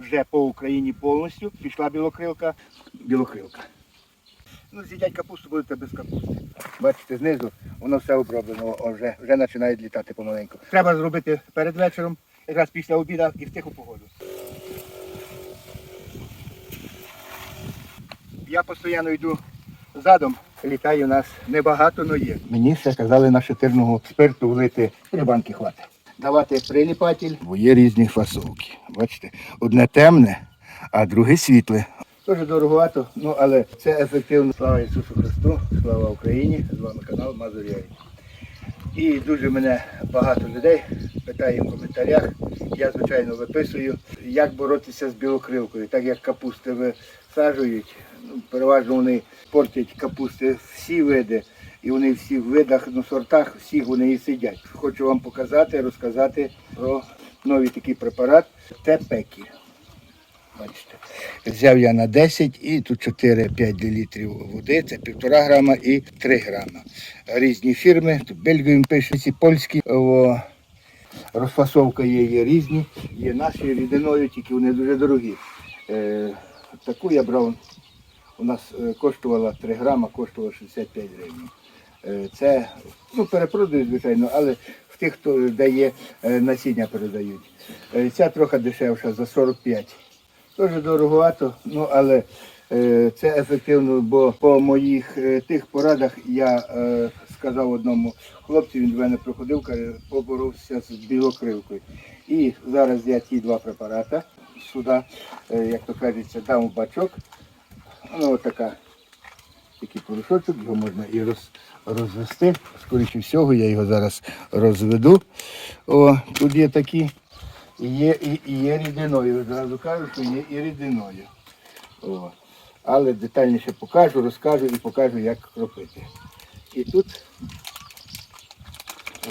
вже по Україні повністю. Пішла білокрилка, білокрилка. Ну, з'їдять капусту, будете без капусти. Бачите, знизу воно все оброблено, вже, вже починає літати помаленьку. Треба зробити перед вечором, якраз після обіду і в тиху погоду. Я постійно йду задом, літає у нас небагато, але є. Мені ще казали на шатирного спирту влити три банки хватить. Давати приліпатель, бо є різні фасовки. Бачите, одне темне, а друге світле. Дуже дороговато, ну але це ефективно. Слава Ісусу Христу, слава Україні! З вами канал Мазуряй. І дуже мене багато людей питає в коментарях. Я, звичайно, виписую, як боротися з білокрилкою. Так як капусти висаджують, ну, переважно вони портять капусти всі види, і вони всі в видах, ну, сортах, всіх вони і сидять. Хочу вам показати, розказати про новий такий препарат Тепекі. Бачите, взяв я на 10 і тут 4-5 літрів води, це 1,5 грама і 3 грама. Різні фірми, тут Бельгієм пише, ці польські. О, розфасовка є, є різні, є наші рідиною, тільки вони дуже дорогі. Е, таку я брав, у нас е, коштувала 3 грама, коштувала 65 гривень. Е, це ну, перепродають, звичайно, але в тих, хто дає е, насіння передають. Е, ця трохи дешевша за 45. Дуже дороговато, ну але це ефективно, бо по моїх тих порадах я сказав одному хлопцю, він до мене приходив, каже, поборовся з білокрилкою. І зараз я ті два препарати сюди, як то кажеться, дам в бачок. Ну, така, такий порошочок, його можна і роз, розвести. Скоріше всього, я його зараз розведу. О, тут є такі. І є, і, є рідиною. Зразу кажу, що є і рідиною. О. Але детальніше покажу, розкажу і покажу, як кропити. І тут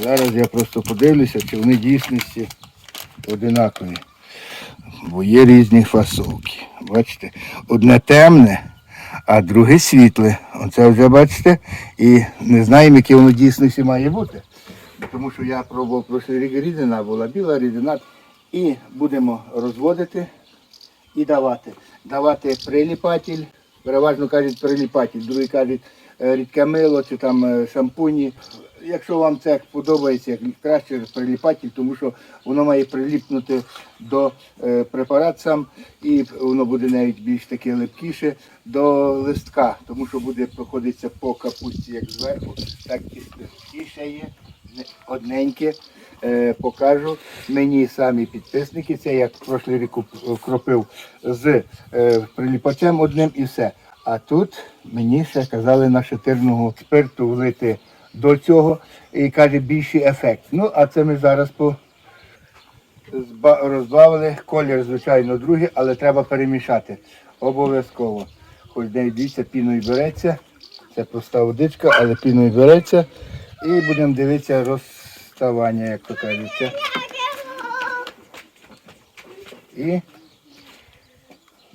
зараз я просто подивлюся, чи вони дійсності одинакові. Бо є різні фасовки. Бачите, одне темне, а друге світле. Оце вже бачите. І не знаємо, яке воно дійсно дійсності має бути. Тому що я пробував прошлий рік рідина, була біла рідина. І будемо розводити і давати. Давати приліпатель, переважно кажуть приліпатель, другий кажуть рідке мило чи там е, шампуні. Якщо вам це подобається, краще приліпатель, тому що воно має приліпнути до е, препарат сам і воно буде навіть більш таке липкіше до листка, тому що буде проходитися по капусті як зверху, так і. Ще є одненьке. Е, покажу мені самі підписники. Це як прошлий рік кропив з е, приліпачем одним і все. А тут мені ще казали на шатирного спирту влити до цього і каже більший ефект. Ну, а це ми зараз по розбавили. Колір, звичайно, другий, але треба перемішати. Обов'язково. Хоч не дивіться, піною береться. Це проста водичка, але піною береться. І будемо дивитися розставання, як то кажеться. І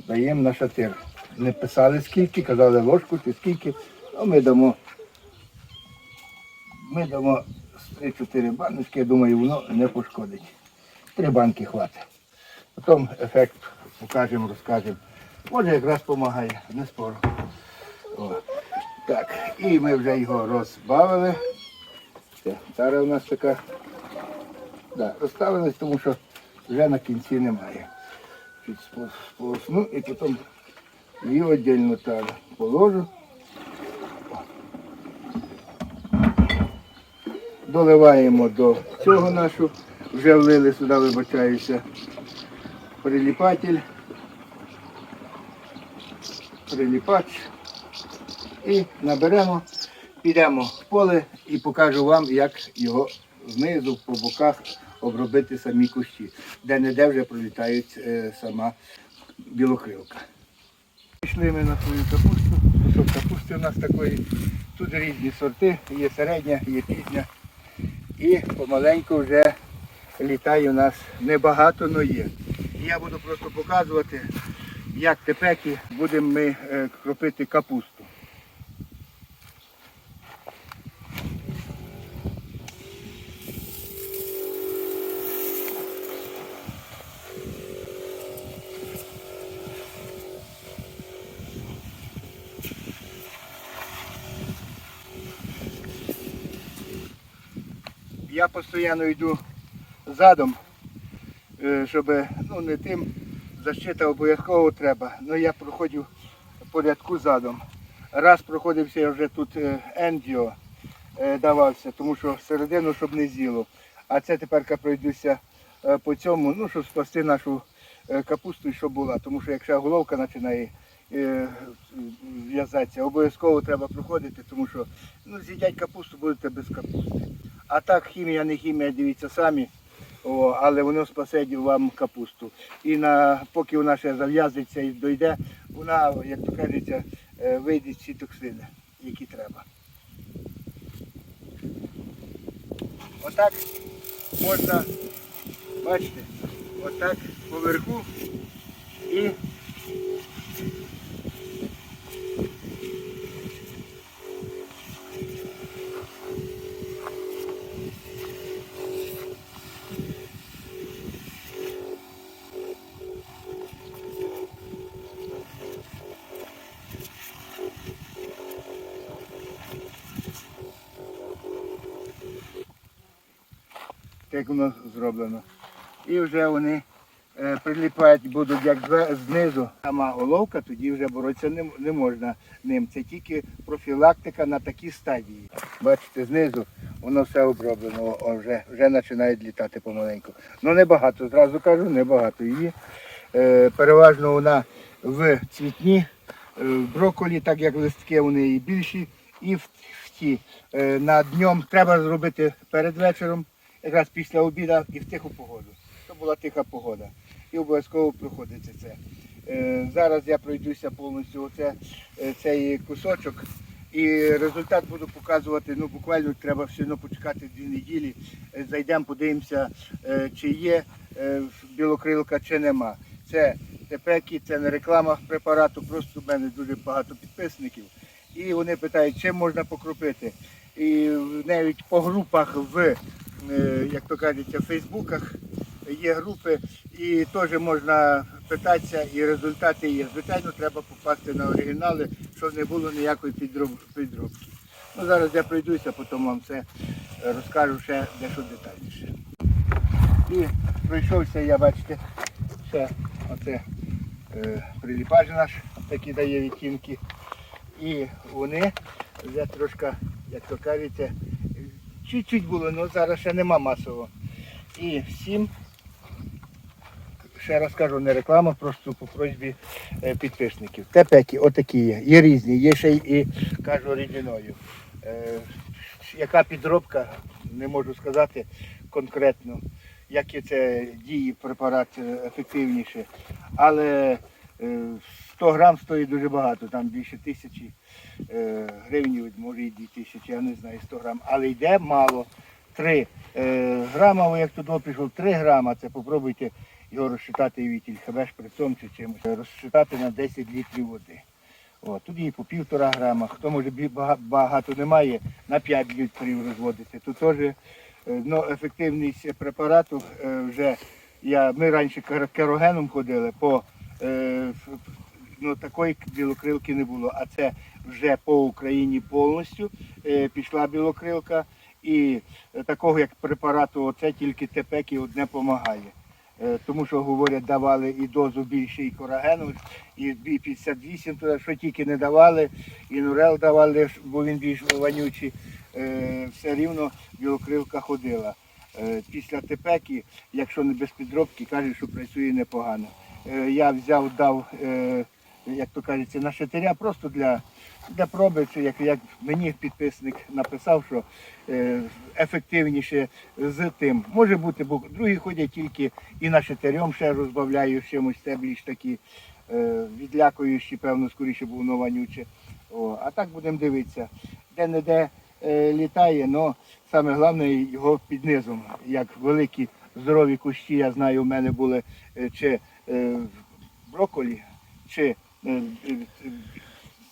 даємо на шатир. Не писали скільки, казали ложку чи скільки, а ми дамо. Ми дамо 3-4 баночки, я думаю, воно не пошкодить. Три банки хватить. Потім ефект покажемо, розкажемо. Може якраз допомагає, не спору. О. Так, і ми вже його розбавили. Тара у нас така. Да, розставилась, тому що вже на кінці немає. Чуть сполосну і потім її віддільно тару положу. Доливаємо до цього нашу, вже влили сюди, вибачаюся, приліпатель, приліпач. І наберемо, підемо в поле і покажу вам, як його знизу по боках обробити самі кущі, де не де вже пролітають е, сама білокрилка. Пішли на свою капусту. Кусок капусти у нас такої. Тут різні сорти, є середня, є пізня. І помаленьку вже літає у нас небагато, але є. Я буду просто показувати, як тепеки будемо ми е, кропити капусту. Я постійно йду задом, е, щоб ну, не тим защита обов'язково треба. але я проходжу по рядку задом. Раз проходився я вже тут ендіо е, давався, тому що середину, щоб не з'їло. А це тепер пройдуся е, по цьому, ну, щоб спасти нашу капусту, і щоб була. Тому що якщо головка починає в'язатися, обов'язково треба проходити, тому що ну, з'їдять капусту, будете без капусти. А так хімія, не хімія, дивіться самі. О, але воно спасе вам капусту. І на, поки вона ще зав'язиться і дойде, вона, як то кажеться, е, вийде всі токсини, які треба. Отак можна, бачите, отак поверху і як воно зроблено. І вже вони е, приліпають будуть як знизу. Сама головка, тоді вже боротися не, можна ним. Це тільки профілактика на такій стадії. Бачите, знизу воно все оброблено, вже, вже починають літати помаленьку. Ну небагато, зразу кажу, небагато її. Е, переважно вона в цвітні, е, в брокколі, так як листки вони і більші, і в, ті. На днем треба зробити перед вечором, якраз після обіду і в тиху погоду. Щоб була тиха погода. І обов'язково проходиться це. Е, зараз я пройдуся повністю оце, е, цей кусочок. І результат буду показувати, ну буквально треба все одно почекати дві неділі. Е, Зайдемо, подивимося, чи є білокрилка, чи нема. Це тепеки, це не реклама препарату, просто в мене дуже багато підписників. І вони питають, чим можна покропити. І навіть по групах в, як то кажеться, в Фейсбуках є групи, і теж можна питатися, і результати є. Звичайно, треба попасти на оригінали, щоб не було ніякої підробки. Ну, зараз я пройдуся, потім вам все е, розкажу ще дещо детальніше. І пройшовся я, бачите, ще оце е, приліпаж наш, такий дає відтінки. І вони вже трошки, як то кажеться, чуть-чуть було, але зараз ще нема масово. І всім, ще раз кажу, не реклама, просто по просьбі е, підписників. Тепеки, отакі є. Є різні, є ще і кажу рідиною. Е, яка підробка, не можу сказати конкретно, які це дії препарат ефективніше. Але е, 100 грам стоїть дуже багато, там більше тисячі е, гривень, може і 2 тисячі, я не знаю, 100 грам. Але йде мало. 3 е, грама, як туди прийшов, 3 грама, це попробуйте його розчитати вітіль, хабеш прицом чи чимось. Розчитати на 10 літрів води. О, тут і по півтора грама. Хто може багато немає, на 5 літрів розводити. Тут теж е, ну, ефективність препарату е, вже я, ми раніше керогеном ходили, по е, ну, такої білокрилки не було. А це вже по Україні повністю е, пішла білокрилка. І такого як препарату, оце тільки тепеки одне допомагає. Е, Тому що, говорять, давали і дозу більше, і корагену, і 58, туди, що тільки не давали, і нурел давали, бо він більш вонючий. Е, Все рівно білокрилка ходила. Після тепеки, якщо не без підробки, каже, що працює непогано. Я взяв, дав, як то кажеться, на шатиря просто для, для проби, це як, як мені підписник написав, що е, ефективніше з тим. Може бути, бо другі ходять тільки і на шатирем ще розбавляю чимось, це більш такі е, відлякуючі, певно, скоріше було нованюче. О, а так будемо дивитися. Де-не-де е, літає, але саме головне його під низом. Як великі здорові кущі, я знаю, у мене були е, чи е, брокколі, чи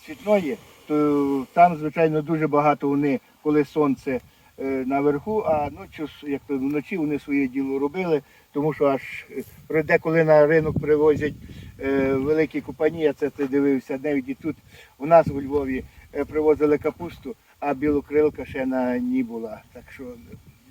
цвітної, то там, звичайно, дуже багато вони, коли сонце е, наверху, а ночі, як то вночі вони своє діло робили, тому що аж е, деколи на ринок привозять е, великі купані, я це, це дивився, навіть і тут у нас у Львові е, привозили капусту, а білокрилка ще на ній була. Так що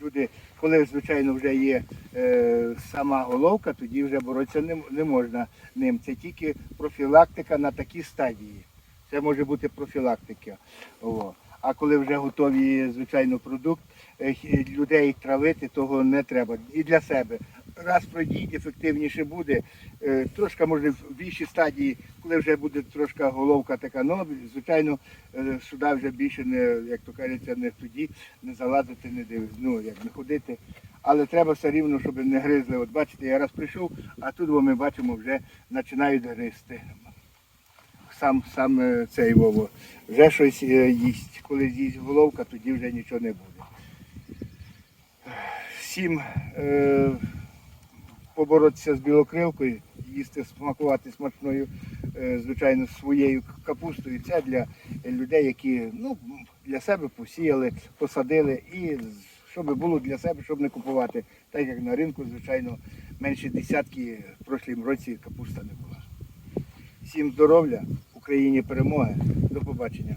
люди, коли звичайно вже є е, сама головка, тоді вже боротися не, не можна ним. Це тільки профілактика на такій стадії. Це може бути профілактика. О. А коли вже готові, звичайно, продукт, е, людей травити, того не треба. І для себе. Раз пройдіть, ефективніше буде. Е, Трошки може в більшій стадії, коли вже буде трошки головка така, ну, звичайно, е, сюди вже більше не, як то кажеться, не тоді, не залазити, не див, ну, як не ходити. Але треба все рівно, щоб не гризли. От бачите, я раз прийшов, а тут ми бачимо, вже починають гризти. Сам, сам е, цей Вово вже щось їсть. Коли з'їсть головка, тоді вже нічого не буде. Всім е, поборотися з білокрилкою, їсти, смакувати смачною, е, звичайно, своєю капустою. Це для людей, які ну, для себе посіяли, посадили і щоб було для себе, щоб не купувати. Так як на ринку, звичайно, менше десятки в прошлім році капуста не була. Всім здоров'я, Україні перемоги. До побачення.